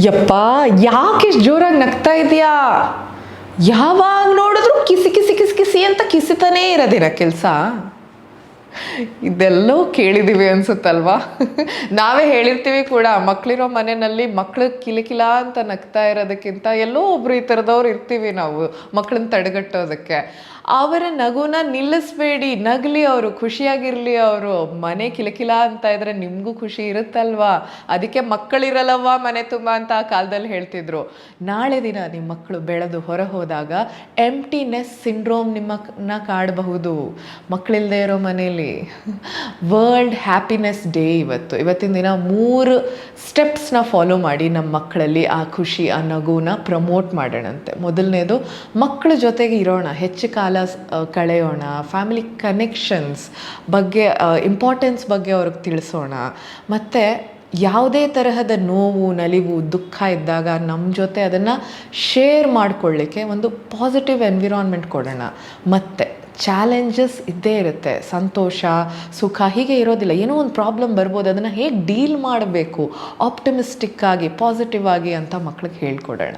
ಯಪ್ಪ, ಯಾಕೆ ಇಷ್ಟು ಜೋರಾಗಿ ನಗ್ತಾ ಇದೆಯಾ? ಯಾವಾಗ ನೋಡಿದ್ರು ಕಿಸಿ ಕಿಸಿ ಕಿಸಿ ಕಿಸಿ ಅಂತ ಕಿಸಿತಾನೇ ಇರೋದಿರ ಕೆಲಸ? ಇದೆಲ್ಲೋ ಕೇಳಿದೀವಿ ಅನ್ಸುತ್ತಲ್ವಾ? ನಾವೇ ಹೇಳಿರ್ತೀವಿ ಕೂಡ ಮಕ್ಕಳಿರೋ ಮನೆಯಲ್ಲಿ ಮಕ್ಳು ಕಿಲಕಿಲ ಅಂತ ನಗ್ತಾ ಇರೋದಕ್ಕಿಂತ ಎಲ್ಲೋ ಒಬ್ರು ಈ ಥರದವ್ರು ಇರ್ತೀವಿ ನಾವು ಮಕ್ಕಳನ್ನ ತಡೆಗಟ್ಟೋದಕ್ಕೆ. ಅವರ ನಗುನ ನಿಲ್ಲಿಸ್ಬೇಡಿ, ನಗಲಿ ಅವರು, ಖುಷಿಯಾಗಿರ್ಲಿ ಅವರು, ಮನೆ ಕಿಲಕಿಲ ಅಂತ ಇದ್ರೆ ನಿಮಗೂ ಖುಷಿ ಇರುತ್ತಲ್ವಾ? ಅದಕ್ಕೆ ಮಕ್ಕಳಿರಲ್ಲವ್ವ ಮನೆ ತುಂಬ ಅಂತ ಆ ಕಾಲದಲ್ಲಿ ಹೇಳ್ತಿದ್ರು. ನಾಳೆ ದಿನ ನಿಮ್ಮ ಮಕ್ಕಳು ಬೆಳೆದು ಹೊರ ಹೋದಾಗ ಎಂಟಿನೆಸ್ ಸಿಂಡ್ರೋಮ್ ನಿಮ್ಮನ್ನ ಕಾಡಬಹುದು. ಮಕ್ಕಳಿಲ್ಲದೆ ಇರೋ ಮನೇಲಿ ವರ್ಲ್ಡ್ ಹ್ಯಾಪಿನೆಸ್ ಡೇ ಇವತ್ತು. ಇವತ್ತಿನ ದಿನ ಮೂರು ಸ್ಟೆಪ್ಸ್ನ ಫಾಲೋ ಮಾಡಿ ನಮ್ಮ ಮಕ್ಕಳಲ್ಲಿ ಆ ಖುಷಿ, ಆ ನಗುನ ಪ್ರಮೋಟ್ ಮಾಡೋಣಂತೆ. ಮೊದಲನೇದು, ಮಕ್ಕಳ ಜೊತೆಗೆ ಇರೋಣ, ಹೆಚ್ಚು ಕಾಲ ಕಳೆಯೋಣ ಫ್ಯಾಮಿಲಿ ಕನೆಕ್ಷನ್ಸ್ ಬಗ್ಗೆ ಇಂಪಾರ್ಟೆನ್ಸ್ ಬಗ್ಗೆ ಅವ್ರಿಗೆ ತಿಳಿಸೋಣ. ಮತ್ತು ಯಾವುದೇ ತರಹದ ನೋವು, ನಲಿವು, ದುಃಖ ಇದ್ದಾಗ ನಮ್ಮ ಜೊತೆ ಅದನ್ನು ಶೇರ್ ಮಾಡಿಕೊಳ್ಳಿಕ್ಕೆ ಒಂದು ಪಾಸಿಟಿವ್ ಎನ್ವಿರಾನ್ಮೆಂಟ್ ಕೊಡೋಣ. ಮತ್ತು ಚಾಲೆಂಜಸ್ ಇದ್ದೇ ಇರುತ್ತೆ. ಸಂತೋಷ, ಸುಖ ಹೀಗೆ ಇರೋದಿಲ್ಲ. ಏನೋ ಒಂದು ಪ್ರಾಬ್ಲಮ್ ಬರ್ಬೋದು. ಅದನ್ನು ಹೇಗೆ ಡೀಲ್ ಮಾಡಬೇಕು? ಆಪ್ಟಮಿಸ್ಟಿಕ್ ಆಗಿ ಪಾಸಿಟಿವ್ ಆಗಿ ಅಂತ ಮಕ್ಳಿಗೆ ಹೇಳ್ಕೊಡೋಣ.